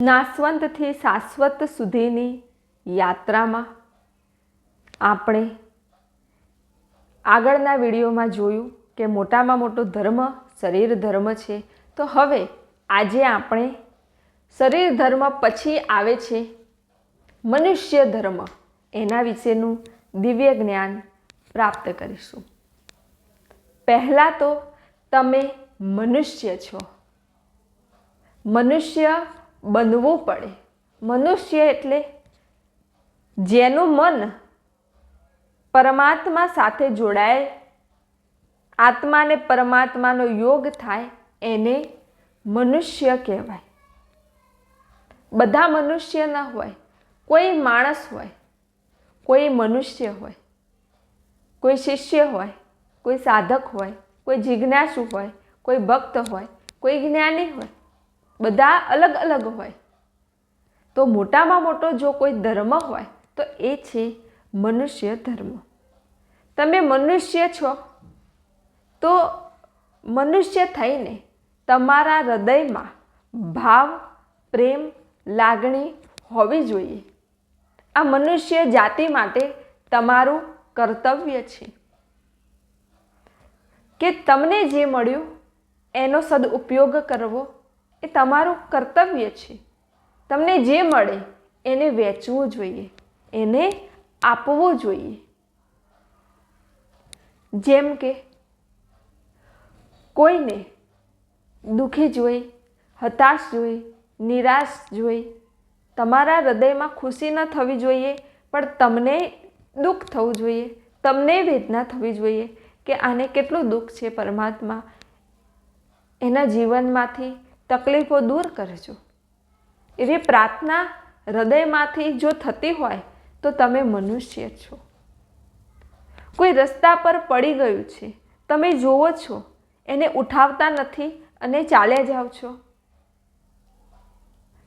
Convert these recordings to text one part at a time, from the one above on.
નાસવંતથી શાશ્વત સુધીની યાત્રામાં આપણે આગળના વિડીયોમાં જોયું કે મોટામાં મોટો ધર્મ શરીર ધર્મ છે. તો હવે આજે આપણે શરીર ધર્મ પછી આવે છે મનુષ્ય ધર્મ. એના વિશેનું દિવ્ય જ્ઞાન પ્રાપ્ત કરીશું. પહેલાં તો તમે મનુષ્ય છો. મનુષ્ય બનવું પડે. મનુષ્ય એટલે જેનું મન પરમાત્મા સાથે જોડાય આત્માને પરમાત્માનો યોગ થાય એને મનુષ્ય કહેવાય. બધા મનુષ્ય ન હોય, કોઈ માણસ હોય, કોઈ મનુષ્ય હોય, કોઈ શિષ્ય હોય, કોઈ સાધક હોય, કોઈ જિજ્ઞાસુ હોય, કોઈ ભક્ત હોય, કોઈ જ્ઞાની હોય. બધા અલગ અલગ હોય. તો મોટામાં મોટો જો કોઈ ધર્મ હોય, તો એ છે મનુષ્ય ધર્મ. તમે મનુષ્ય છો, તો મનુષ્ય થઈને તમારા હૃદયમાં ભાવ, પ્રેમ, લાગણી હોવી જોઈએ. આ મનુષ્ય જાતિ માટે તમારું કર્તવ્ય છે. કે તમને જે મળ્યું, એનો સદઉપયોગ કરવો એ તમારું કર્તવ્ય છે. તમને જે મળે એને વેચવું જોઈએ. એને આપવું જોઈએ. જેમ કે કોઈને દુઃખી જોઈ, હતાશ જોઈ, નિરાશ જોઈ, તમારા હૃદયમાં ખુશી ન થવી જોઈએ, પણ તમને દુઃખ થવું જોઈએ, તમને વેદના થવી જોઈએ કે આને કેટલું દુઃખ છે પરમાત્મા. એના જીવનમાંથી તકલીફો દૂર કરજો એવી પ્રાર્થના હૃદયમાંથી જો થતી હોય તો તમે મનુષ્ય છો. કોઈ રસ્તા પર પડી ગયું છે. તમે જુઓ છો, એને ઉઠાવતા નથી અને ચાલ્યા જાઓ છો.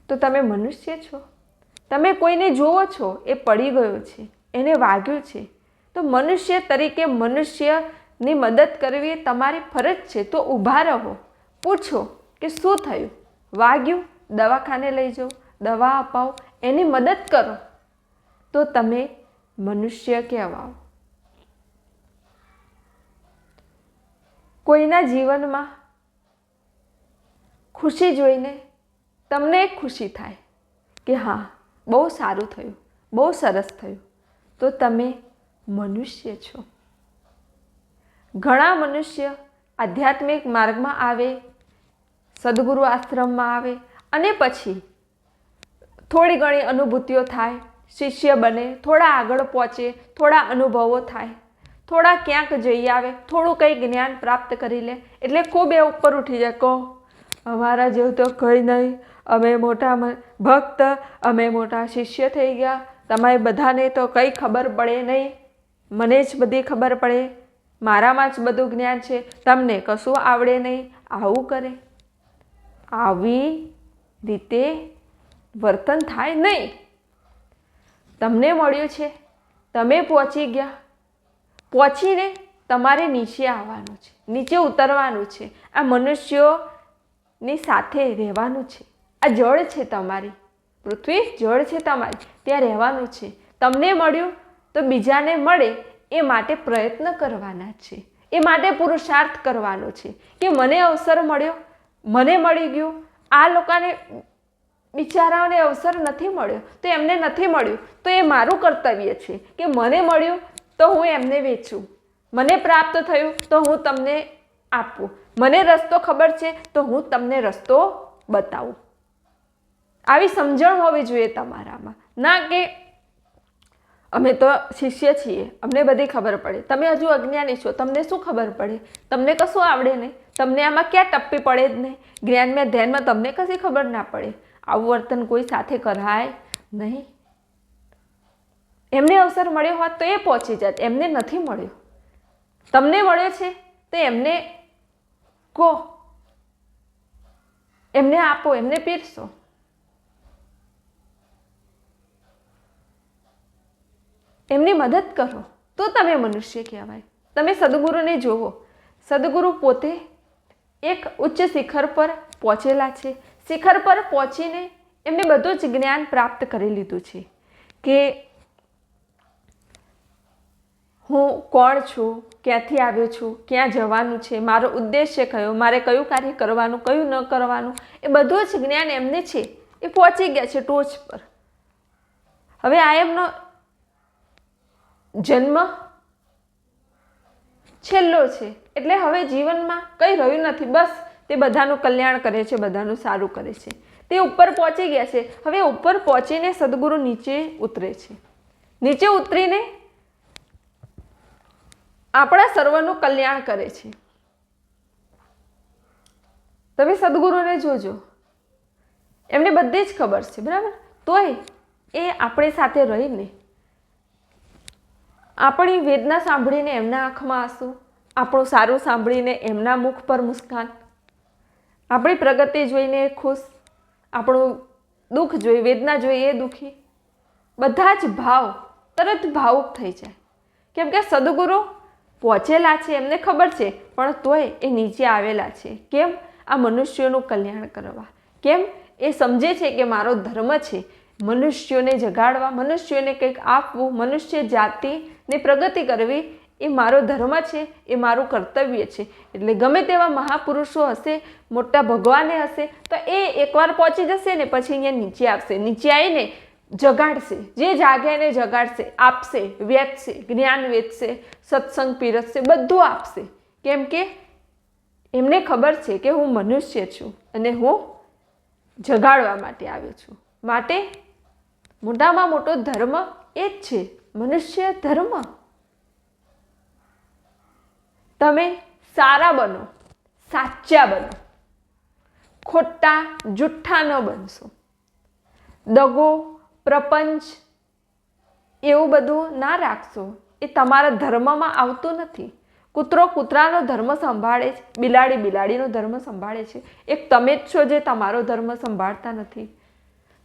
તો તમે મનુષ્ય છો. તમે કોઈને જુઓ છો, એ પડી ગયો છે, એને વાગ્યું છે. તો મનુષ્ય તરીકે મનુષ્યની મદદ કરવી તમારી ફરજ છે. તો ઊભા રહો, પૂછો કે શું થયું? વાગ્યું, દવાખાને લઈ જાઓ, દવા અપાવો, એની મદદ કરો. તો તમે મનુષ્ય કહેવાઓ. કોઈના જીવનમાં ખુશી જોઈને તમને ખુશી થાય કે હા, બહુ સારું થયું, બહુ સરસ થયું, તો તમે મનુષ્ય છો. ઘણા મનુષ્ય આધ્યાત્મિક માર્ગમાં આવે સદગુરુ આશ્રમમાં આવે અને પછી થોડી ઘણી અનુભૂતિઓ થાય, શિષ્ય બને, થોડા આગળ પહોંચે, થોડા અનુભવો થાય, થોડા ક્યાંક જઈ આવે, થોડું કંઈ જ્ઞાન પ્રાપ્ત કરી લે, એટલે ખૂબ એ ઉપર ઉઠી જાય, કહો, અમારા જેવું તો કંઈ નહીં. અમે મોટા ભક્ત, અમે મોટા શિષ્ય થઈ ગયા. તમારે બધાને તો કંઈ ખબર પડે નહીં. મને જ બધી ખબર પડે. મારામાં જ બધું જ્ઞાન છે. તમને કશું આવડે નહીં. આવું કરે. આવી રીતે વર્તન થાય નહીં. તમને મળ્યું છે. તમે પહોંચી ગયા. પહોંચીને તમારે નીચે આવવાનું છે. નીચે ઉતરવાનું છે. આ મનુષ્યોની સાથે રહેવાનું છે. આ જળ છે તમારી. પૃથ્વી જળ છે તમારી. ત્યાં રહેવાનું છે. તમને મળ્યું તો બીજાને મળે એ માટે પ્રયત્ન કરવાના છે. એ માટે પુરુષાર્થ કરવાનો છે. કે મને અવસર મળ્યો મને મળી ગયું. આ લોકોને બિચારાઓને અવસર નથી મળ્યો. તો એમને નથી મળ્યું. તો એ મારું કર્તવ્ય છે કે મને મળ્યું તો હું એમને વેચું. મને પ્રાપ્ત થયું તો હું તમને આપું. મને રસ્તો ખબર છે તો હું તમને રસ્તો બતાવું. આવી સમજણ હોવી જોઈએ તમારામાં. ના કે અમે તો શિષ્ય છીએ. અમને બધી ખબર પડે. તમે હજુ અજ્ઞાની છો. તમને શું ખબર પડે? તમને કશું આવડે નહીં. તમને આમાં ક્યાં ટપ્પી પડે જ નહીં. જ્ઞાનમાં, ધ્યાનમાં તમને કશી ખબર ના પડે. આવું વર્તન કોઈ સાથે કરાય નહીં. એમને અવસર મળ્યો હોત તો એ પહોંચી જાત. એમને નથી મળ્યો. તમને મળ્યો છે તો એમને કહો. એમને આપો. એમને પીરસો. એમની મદદ કરો. તો તમે મનુષ્ય કહેવાય. તમે સદગુરુને જુઓ સદગુરુ પોતે એક ઉચ્ચ શિખર પર પહોંચેલા છે. શિખર પર પહોંચીને એમને બધું જ જ્ઞાન પ્રાપ્ત કરી લીધું છે કે હું કોણ છું, ક્યાંથી આવ્યો છું, ક્યાં જવાનું છે, મારો ઉદ્દેશ્ય કયો, મારે કયું કાર્ય કરવાનું, કયું ન કરવાનું, એ બધું જ જ્ઞાન એમને છે. એ પહોંચી ગયા છે ટોચ પર. હવે આ એમનો જન્મ છેલ્લો છે. એટલે હવે જીવનમાં કંઈ રહ્યું નથી. બસ તે બધાનું કલ્યાણ કરે છે, બધાનું સારું કરે છે. તે ઉપર પહોંચી ગયા છે. હવે ઉપર પહોંચીને સદગુરુ નીચે ઉતરે છે. નીચે ઉતરીને આપણા સર્વનું કલ્યાણ કરે છે. તમે સદગુરુને જોજો. એમને બધી જ ખબર છે. બરાબર? તોય એ આપણી સાથે રહીને આપણી વેદના સાંભળીને એમના આંખમાં આંસુ, આપણું સારું સાંભળીને એમના મુખ પર મુસ્કાન, આપણી પ્રગતિ જોઈને ખુશ, આપણું દુઃખ જોઈ, વેદના જોઈ એ દુઃખી. બધા જ ભાવ તરત ભાવુક થઈ જાય. કેમ કે સદગુરુ પહોંચેલા છે, એમને ખબર છે, પણ તોય એ નીચે આવેલા છે. કેમ? આ મનુષ્યોનું કલ્યાણ કરવા. કેમ? એ સમજે છે કે મારો ધર્મ છે મનુષ્યોને જગાડવા, મનુષ્યોને કંઈક આપવું, મનુષ્ય જાતિની પ્રગતિ કરવી એ મારો ધર્મ છે, એ મારું કર્તવ્ય છે. એટલે ગમે તેવા મહાપુરુષો હશે, મોટા ભગવાને હશે, તો એ એકવાર પહોંચી જશે ને પછી અહીંયા નીચે આવશે. નીચે આવીને જગાડશે. જે જાગે એને જગાડશે, આપશે, વેચશે, જ્ઞાન વેચશે, સત્સંગ પીરસશે, બધું આપશે. કેમ કે એમને ખબર છે કે હું મનુષ્ય છું અને હું જગાડવા માટે આવ્યો છું. માટે મોટામાં મોટો ધર્મ એ જ છે. મનુષ્ય ધર્મ. તમે સારા બનો સાચા બનો. ખોટા જુઠ્ઠા ન બનશો. દગો, પ્રપંચ એવું બધું ના રાખશો. એ તમારા ધર્મમાં આવતું નથી. કૂતરો કૂતરાનો ધર્મ સંભાળે છે, બિલાડી બિલાડીનો ધર્મ સંભાળે છે. એક તમે જ છો જે તમારો ધર્મ સંભાળતા નથી.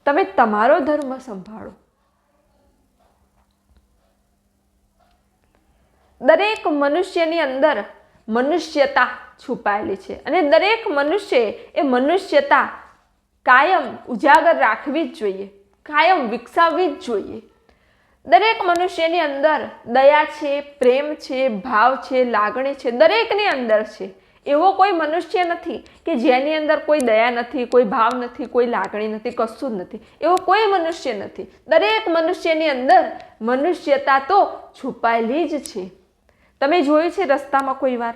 તમે તમારો ધર્મ સંભાળો. દરેક મનુષ્યની અંદર મનુષ્યતા છુપાયેલી છે અને દરેક મનુષ્યએ એ મનુષ્યતા કાયમ ઉજાગર રાખવી જ જોઈએ, કાયમ વિકસાવવી જ જોઈએ. દરેક મનુષ્યની અંદર દયા છે, પ્રેમ છે, ભાવ છે, લાગણી છે, દરેકની અંદર છે. એવો કોઈ મનુષ્ય નથી કે જેની અંદર કોઈ દયા નથી, કોઈ ભાવ નથી, કોઈ લાગણી નથી, કશું જ નથી. એવો કોઈ મનુષ્ય નથી. દરેક મનુષ્યની અંદર મનુષ્યતા તો છુપાયેલી જ છે. તમે જોયું છે રસ્તામાં કોઈ વાર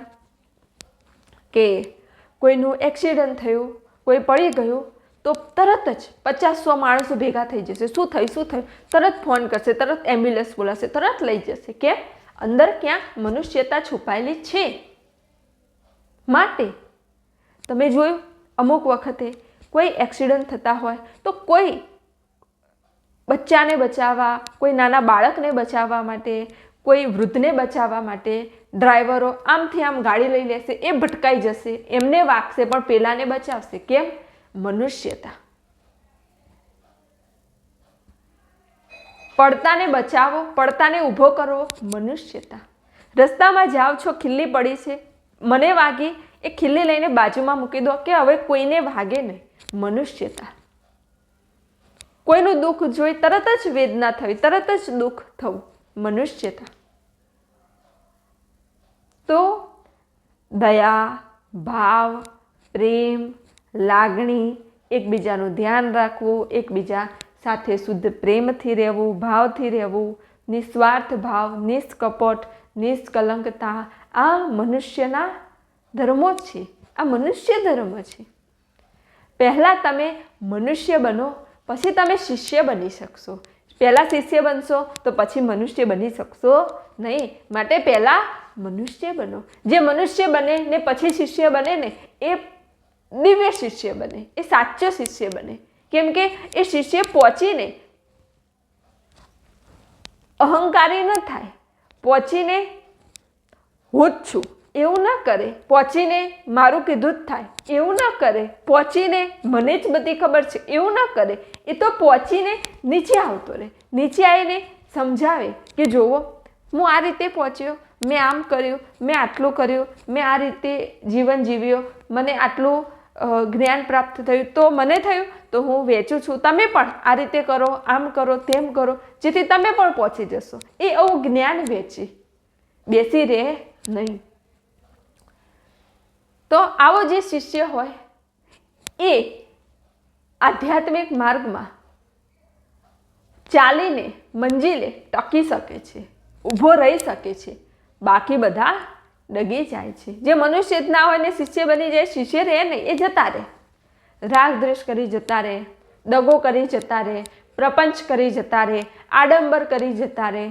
કે કોઈનું એક્સિડન્ટ થયું, કોઈ પડી ગયું, તો તરત જ પચાસ સો માણસો ભેગા થઈ જશે. શું થયું શું થયું? તરત ફોન કરશે, તરત એમ્બ્યુલન્સ બોલાશે તરત લઈ જશે કેમ અંદર ક્યાંક મનુષ્યતા છુપાયેલી છે. માટે? તમે જોયું, અમુક વખતે કોઈ એક્સિડન્ટ થતા હોય તો કોઈ બચ્ચાને બચાવવા, કોઈ નાના બાળકને બચાવવા માટે, કોઈ વૃદ્ધને બચાવવા માટે ડ્રાઈવરો આમથી આમ ગાડી લઈ લેશે એ ભટકાઈ જશે, એમને વાગશે, પણ પેલાને બચાવશે. કેમ? મનુષ્યતા. પડતાને બચાવો, પડતાને ઊભો કરવો મનુષ્યતા. રસ્તામાં જાઓ છો, ખીલ્લી પડી છે મને વાગી એ ખીલ્લી લઈને બાજુમાં મૂકી દો કે હવે કોઈને વાગે નહીં. મનુષ્યતા. કોઈનું દુઃખ જોઈ તરત જ વેદના થવી, તરત જ દુઃખ થવું. મનુષ્યતા. તો દયા, ભાવ, પ્રેમ, લાગણી એકબીજાનું ધ્યાન રાખવું, એકબીજા સાથે શુદ્ધ પ્રેમથી રહેવું, ભાવથી રહેવું, નિસ્વાર્થ ભાવ, નિષ્કપટ, નિષ્કલંકતા આ મનુષ્યના ધર્મો જ છે. આ મનુષ્ય ધર્મ છે. પહેલાં તમે મનુષ્ય બનો, પછી તમે શિષ્ય બની શકશો. પહેલાં શિષ્ય બનશો તો પછી મનુષ્ય બની શકશો નહીં. માટે પહેલાં મનુષ્ય બનો. જે મનુષ્ય બને ને પછી શિષ્ય બને ને, એ દિવ્ય શિષ્ય બને, એ સાચો શિષ્ય બને. કેમ કે એ શિષ્ય પહોંચીને અહંકારી ન થાય. પહોંચીને હું જ છું. એવું ના કરે, પહોંચીને મારું કીધું જ થાય. એવું ના કરે, પહોંચીને મને જ બધી ખબર છે. એવું ના કરે. એ તો પહોંચીને નીચે આવતો રહે. નીચે આવીને સમજાવે કે જુઓ હું આ રીતે પહોંચ્યો, મેં આમ કર્યું, મેં આટલું કર્યું, મેં આ રીતે જીવન જીવ્યો, મને આટલું જ્ઞાન પ્રાપ્ત થયું, તો મને થયું, તો હું વેચું છું. તમે પણ આ રીતે કરો, આમ કરો, તેમ કરો, જેથી તમે પણ પહોંચી જશો. એ આવું જ્ઞાન વેચી. બેસી રહે. નહીં. તો આવો જે શિષ્ય હોય, એ આધ્યાત્મિક માર્ગમાં ચાલીને, મંજિલે ટકી શકે છે, ઊભો રહી શકે છે, બાકી બધા ડગી જાય છે. જે મનુષ્ય જ ના હોય ને શિષ્ય બની જાય, શિષ્ય રહે ને એ જતા રહે. રાગ દ્વેષ કરી જતા રહે, દગો કરી જતા રહે, પ્રપંચ કરી જતા રહે, આડંબર કરી જતા રહે.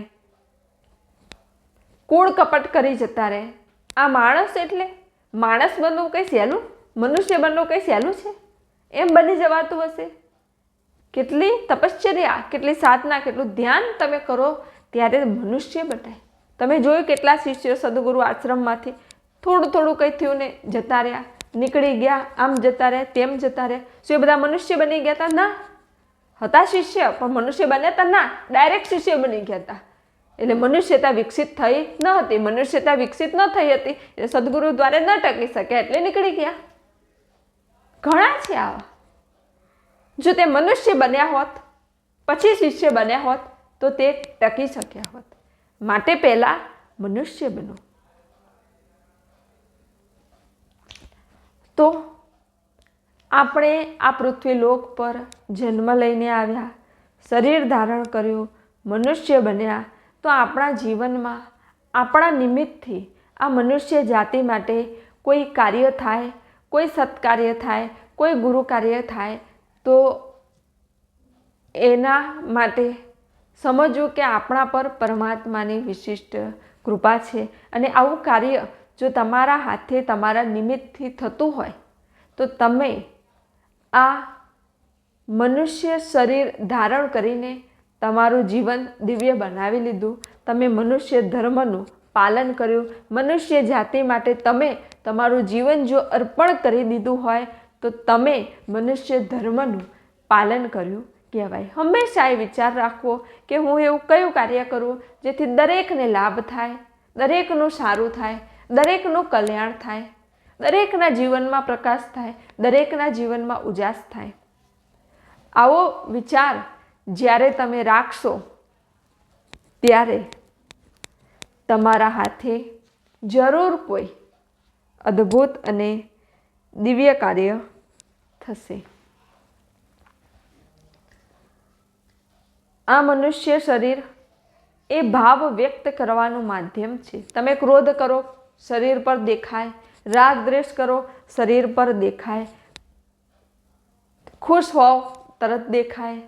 કૂળ કપટ કરી જતા રહે. આ માણસ એટલે? માણસ બનવું કંઈ સહેલું? મનુષ્ય બનવું કંઈ સહેલું છે? એમ બની જવાતું હશે? કેટલી તપશ્ચર્યા, કેટલી સાધના, કેટલું ધ્યાન તમે કરો ત્યારે મનુષ્ય બટાય. તમે જોયું કેટલા શિષ્યો સદગુરુ આશ્રમમાંથી થોડું થોડું કંઈ થયું ને જતા રહ્યા. નીકળી ગયા, આમ જતા રહ્યા, તેમ જતા રહ્યા. શું એ બધા મનુષ્ય બની ગયા હતા ના. હતા શિષ્ય, પણ મનુષ્ય બન્યા હતા ના. ડાયરેક્ટ શિષ્ય બની ગયા હતા એટલે મનુષ્યતા વિકસિત થઈ ન હતી, મનુષ્યતા વિકસિત ન થઈ હતી, એટલે સદગુરુ દ્વારા ન ટકી શક્યા, એટલે નીકળી ગયા. ઘણા છે આવા. જો તે મનુષ્ય બન્યા હોત, પછી શિષ્ય બન્યા હોત, તો તે ટકી શક્યા હોત. માટે પહેલાં મનુષ્ય બનો. તો આપણે આ પૃથ્વી લોક પર જન્મ લઈને આવ્યા, શરીર ધારણ કર્યું, મનુષ્ય બન્યા તો આપણા જીવનમાં, આપણા નિમિત્તથી આ મનુષ્ય જાતિ માટે કોઈ કાર્ય થાય, કોઈ સત્કાર્ય થાય, કોઈ ગુરુ કાર્ય થાય, તો એના માટે સમજવું કે આપણા પર પરમાત્માની વિશિષ્ટ કૃપા છે અને આવું કાર્ય જો તમારા હાથે, તમારા નિમિત્તથી થતું હોય, તો તમે આ મનુષ્ય શરીર ધારણ કરીને તમારું જીવન દિવ્ય બનાવી લીધું. તમે મનુષ્ય ધર્મનું પાલન કર્યું. મનુષ્ય જાતિ માટે તમે તમારું જીવન જો અર્પણ કરી દીધું હોય, તો તમે મનુષ્ય ધર્મનું પાલન કર્યું કહેવાય. હંમેશા એ વિચાર રાખવો કે હું એવું કયું કાર્ય કરું જેથી દરેકને લાભ થાય, દરેકનું સારું થાય, દરેકનું કલ્યાણ થાય, દરેકના જીવનમાં પ્રકાશ થાય, દરેકના જીવનમાં ઉજાસ થાય. આવો વિચાર જ્યારે તમે રાખશો, ત્યારે તમારા હાથે જરૂર કોઈ અદ્ભુત અને દિવ્ય કાર્ય થશે. આ મનુષ્ય શરીર એ ભાવ વ્યક્ત કરવાનું માધ્યમ છે. તમે ક્રોધ કરો, શરીર પર દેખાય. રાગ દ્વેષ કરો, શરીર પર દેખાય. ખુશ હોવ, તરત દેખાય.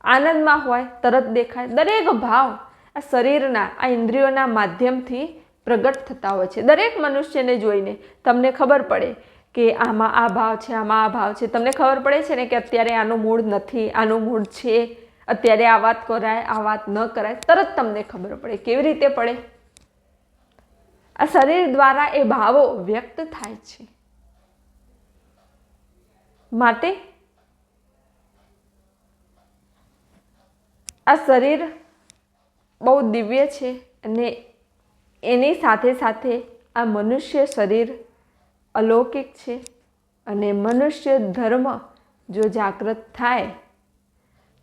આનંદમાં હોય, તરત દેખાય. દરેક ભાવ આ શરીરના, આ ઇન્દ્રિયોના માધ્યમથી પ્રગટ થતા હોય છે. દરેક મનુષ્યને જોઈને તમને ખબર પડે કે આમાં આ ભાવ છે, આમાં આ ભાવ છે. તમને ખબર પડે છે ને કે અત્યારે આનું મૂળ નથી, આનું મૂળ છે. અત્યારે આ વાત કરાય, આ વાત ન કરાય. તરત તમને ખબર પડે કેવી રીતે પડે. આ શરીર દ્વારા એ ભાવો વ્યક્ત થાય છે. માટે આ શરીર બહુ દિવ્ય છે અને એની સાથે સાથે આ મનુષ્ય શરીર અલૌકિક છે અને મનુષ્ય ધર્મ જો જાગૃત થાય,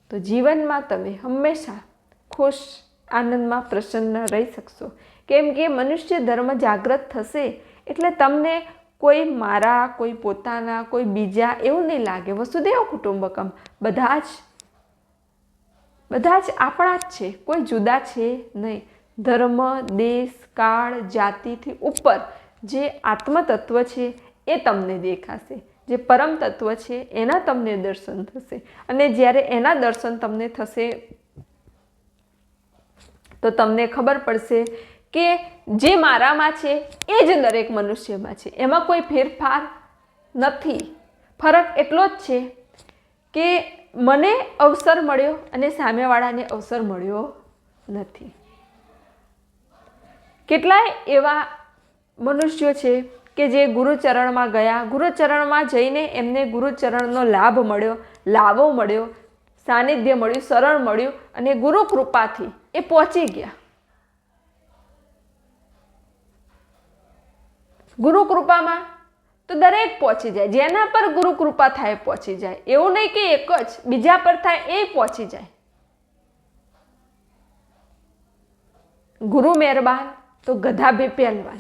તો જીવનમાં તમે હંમેશા ખુશ, આનંદમાં પ્રસન્ન રહી શકશો. કેમ કે મનુષ્ય ધર્મ જાગૃત થશે એટલે તમને કોઈ મારા, કોઈ પોતાના, કોઈ બીજા એવું નહીં લાગે. વસુદેવ કુટુંબકમ, બધા જ બધા જ આપણા જ છે, કોઈ જુદા છે નહીં. ધર્મ, દેશ, કાળ, જાતિથી ઉપર જે આત્મતત્વ છે એ તમને દેખાશે. જે પરમ તત્વ છે એના તમને દર્શન થશે. અને જ્યારે એના દર્શન તમને થશે, તો તમને ખબર પડશે કે જે મારામાં છે એ જ દરેક મનુષ્યમાં છે. એમાં કોઈ ફેરફાર નથી. ફરક એટલો જ છે કે મને અવસર મળ્યો અને સામેવાળાને અવસર મળ્યો નથી. કેટલાય એવા મનુષ્યો છે કે જે ગુરુચરણમાં ગયા, ગુરુચરણમાં જઈને એમને ગુરુચરણનો લાભ મળ્યો લાભો મળ્યો, સાનિધ્ય મળ્યું, શરણ મળ્યું અને ગુરુ કૃપાથી એ પહોંચી ગયા. ગુરુ કૃપામાં તો દરેક પહોંચી જાય. જેના પર ગુરુ કૃપા થાય પહોંચી જાય. એવું નહીં કે એક જ, બીજા પર થાય એ પહોંચી જાય. ગુરુ મહેરબાન, તો ગધા બે પહેલવાન.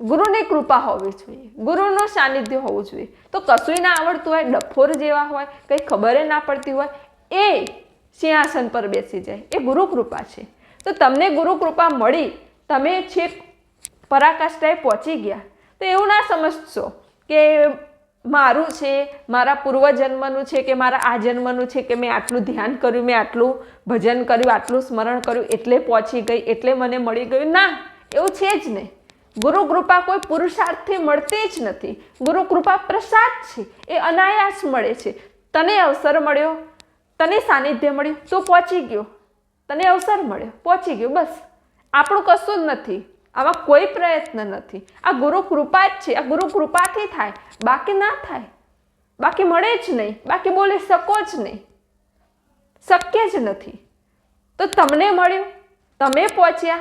ગુરુની કૃપા હોવી જોઈએ. ગુરુનું સાનિધ્ય હોવું જોઈએ. તો કશું ના આવડતું હોય, ડફોર જેવા હોય, કંઈ ખબર ના પડતી હોય, એ સિંહાસન પર બેસી જાય. એ ગુરુ કૃપા છે. તો તમને ગુરુ કૃપા મળી, તમે છેક પરાકાષ્ઠાએ પહોંચી ગયા. તો એવું ના સમજશો કે મારું છે, મારા પૂર્વજન્મનું છે કે મારા આ જન્મનું છે કે મેં આટલું ધ્યાન કર્યું, મેં આટલું ભજન કર્યું, આટલું સ્મરણ કર્યું, એટલે પહોંચી ગઈ, એટલે મને મળી ગયું. ના, એવું છે જ નહીં. ગુરુ કૃપા કોઈ પુરુષાર્થથી મળતી જ નથી. ગુરુ કૃપા પ્રસાદ છે, એ અનાયાસ મળે છે. તને અવસર મળ્યો, તને સાનિધ્ય મળ્યું, તો પહોંચી ગયો. તને અવસર મળ્યો, પહોંચી ગયો, બસ. આપણું કશું જ નથી. આમાં કોઈ પ્રયત્ન નથી. આ ગુરુ કૃપા જ છે. આ ગુરુ કૃપાથી થાય. બાકી ના થાય. બાકી મળે જ નહીં. બાકી બોલી શકો જ નહીં. શક્ય જ નથી. તો તમને મળ્યું. તમે પહોંચ્યા.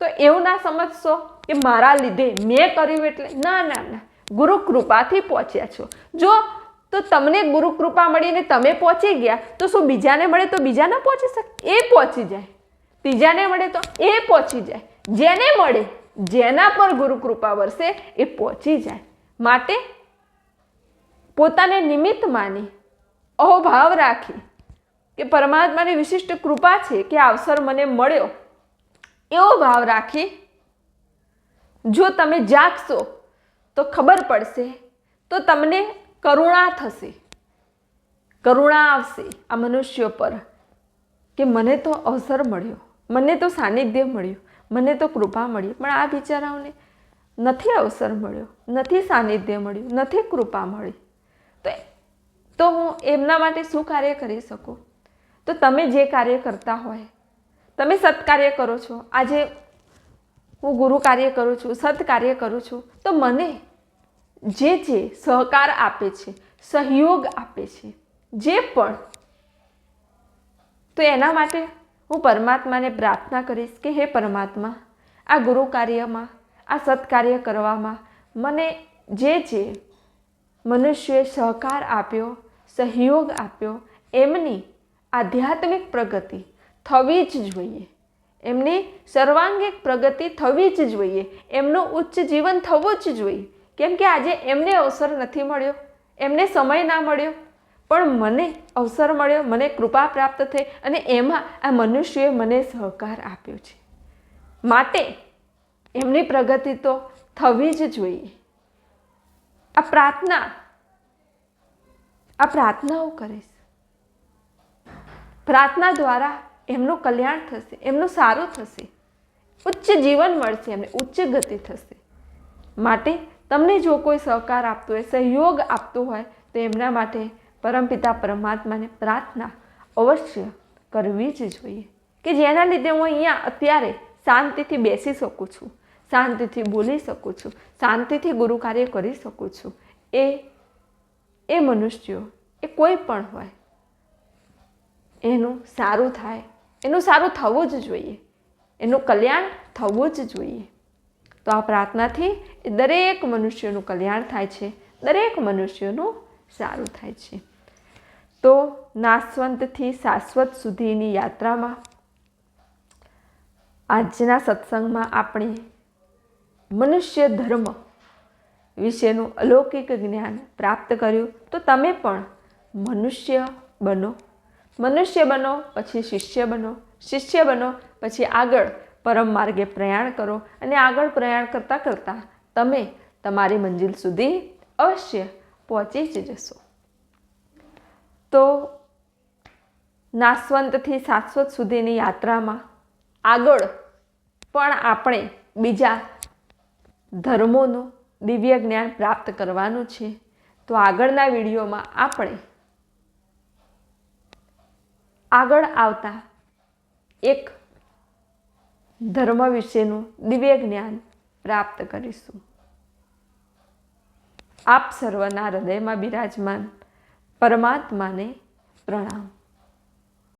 તો એવું ના સમજશો કે મારા લીધે મેં કર્યું એટલે. ના ના ના. ગુરુ કૃપાથી પહોંચ્યા છો. જો તો તમને ગુરુ કૃપા મળીને તમે પહોંચી ગયા, તો શું બીજાને મળે તો બીજા ના પહોંચી શકે? એ પહોંચી જાય. ત્રીજાને મળે તો એ પહોંચી જાય. જેને મળે, જેના પર ગુરુ કૃપા વરસે, એ પહોંચી જાય. માટે પોતાને નિમિત્ત માની, અહોભાવ રાખી કે પરમાત્માની વિશિષ્ટ કૃપા છે કે અવસર મને મળ્યો, એવો ભાવ રાખી, જો તમે જાગશો, તો ખબર પડશે, તો તમને કરુણા થશે. કરુણા આવશે આ મનુષ્યો પર, કે મને તો અવસર મળ્યો, મને તો સાનિધ્ય મળ્યું મને તો કૃપા મળી, પણ આ બિચારાઓને નથી અવસર મળ્યો, નથી સાનિધ્ય મળ્યું, નથી કૃપા મળી. તો તો હું એમના માટે શું કાર્ય કરી શકું? તો તમે જે કાર્ય કરતા હોય, તમે સત્કાર્ય કરો છો. આજે હું ગુરુ કાર્ય કરું છું સત્કાર્ય કરું છું, તો મને જે જે સહકાર આપે છે, સહયોગ આપે છે, જે પણ, તો એના માટે હું પરમાત્માને પ્રાર્થના કરીશ કે હે પરમાત્મા, આ ગુરુ કાર્યમાં, આ સત્કાર્ય કરવામાં મને જે જે મનુષ્યએ સહકાર આપ્યો, સહયોગ આપ્યો, એમની આધ્યાત્મિક પ્રગતિ થવી જ જોઈએ. એમની સર્વાંગિક પ્રગતિ થવી જ જોઈએ. એમનું ઉચ્ચ જીવન થવું જ જોઈએ. કેમ કે આજે એમને અવસર નથી મળ્યો, એમને સમય ના મળ્યો પણ મને અવસર મળ્યો, મને કૃપા પ્રાપ્ત થઈ અને એમાં આ મનુષ્યએ મને સહકાર આપ્યો છે. માટે એમની પ્રગતિ તો થવી જ જોઈએ. આ પ્રાર્થના, આ પ્રાર્થનાઓ કરીશ પ્રાર્થના દ્વારા એમનું કલ્યાણ થશે, એમનું સારું થશે. ઉચ્ચ જીવન મળશે એમને, ઉચ્ચ ગતિ થશે. માટે તમને જો કોઈ સહકાર આપતો હોય, સહયોગ આપતો હોય, તો એમના માટે પરમપિતા પરમાત્માને પ્રાર્થના અવશ્ય કરવી જ જોઈએ. કે જેના લીધે હું અહીંયા અત્યારે શાંતિથી બેસી શકું છું, શાંતિથી બોલી શકું છું, શાંતિથી ગુરુ કાર્ય કરી શકું છું, એ એ મનુષ્યો, એ કોઈ પણ હોય, એનું સારું થાય, એનું સારું થવું જ જોઈએ, એનું કલ્યાણ થવું જ જોઈએ. તો આ પ્રાર્થનાથી દરેક મનુષ્યનું કલ્યાણ થાય છે, દરેક મનુષ્યનું સારું થાય છે. તો નાસવંતથી શાશ્વત સુધીની યાત્રામાં આજના સત્સંગમાં આપણે મનુષ્ય ધર્મ વિશેનું અલૌકિક જ્ઞાન પ્રાપ્ત કર્યું. તો તમે પણ મનુષ્ય બનો. મનુષ્ય બનો, પછી શિષ્ય બનો. શિષ્ય બનો, પછી આગળ પરમ માર્ગે પ્રયાણ કરો. અને આગળ પ્રયાણ કરતાં કરતાં તમે તમારી મંજિલ સુધી અવશ્ય પહોંચી જ જશો. તો નાસવંતથી શાશ્વત સુધીની યાત્રામાં આગળ પણ આપણે બીજા ધર્મોનું દિવ્ય જ્ઞાન પ્રાપ્ત કરવાનું છે. તો આગળના વિડીયોમાં આપણે આગળ આવતા એક ધર્મ વિશેનું દિવ્ય જ્ઞાન પ્રાપ્ત કરીશું. આપ સર્વના હૃદયમાં બિરાજમાન પરમાત્માને પ્રણામ.